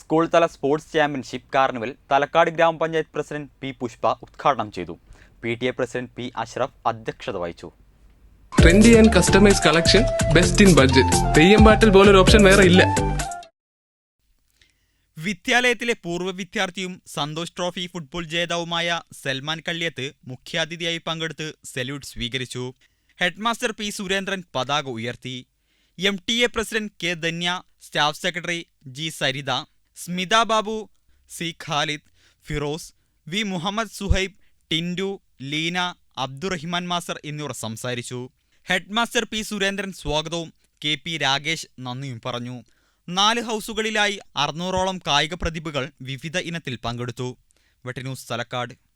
school തല sports championship carnival Thalakkad ഗ്രാമപഞ്ചായത്ത് president P Pushpa ഉദ്ഘാടനം ചെയ്തു. P T A president P Ashraf അധ്യക്ഷത വഹിച്ചു. Trendy and customise collection best in budget Theyyam പാട്ടിൽ പോലൊരു ഓപ്ഷൻ വേറെ ഇല്ല. വിദ്യാലയത്തിലെ പൂർവ വിദ്യാർത്ഥിയും സന്തോഷ് ട്രോഫി ഫുട്ബോൾ ജേതാവുമായ സൽമാൻ കള്ളിയത്ത് മുഖ്യാതിഥിയായി പങ്കെടുത്ത് സല്യൂട്ട് സ്വീകരിച്ചു. ഹെഡ്മാസ്റ്റർ പി സുരേന്ദ്രൻ പതാക ഉയർത്തി. M T A president K Dhanya staff secretary G Saritha Smitha Babu C Khalid Firoz V Muhammad Suhaib Tindu Leena Abdurahiman master എന്നിവർ സംസാരിച്ചു. ഹെഡ്മാസ്റ്റർ പി സുരേന്ദ്രൻ സ്വാഗതവും കെ പി രാകേഷ് നന്ദിയും പറഞ്ഞു. നാല് ഹൗസുകളിലായി അറുന്നൂറോളം കായിക പ്രതിഭകൾ വിവിധ ഇനത്തിൽ പങ്കെടുത്തു. വെട്ടിന്യൂസ് തലക്കാട്.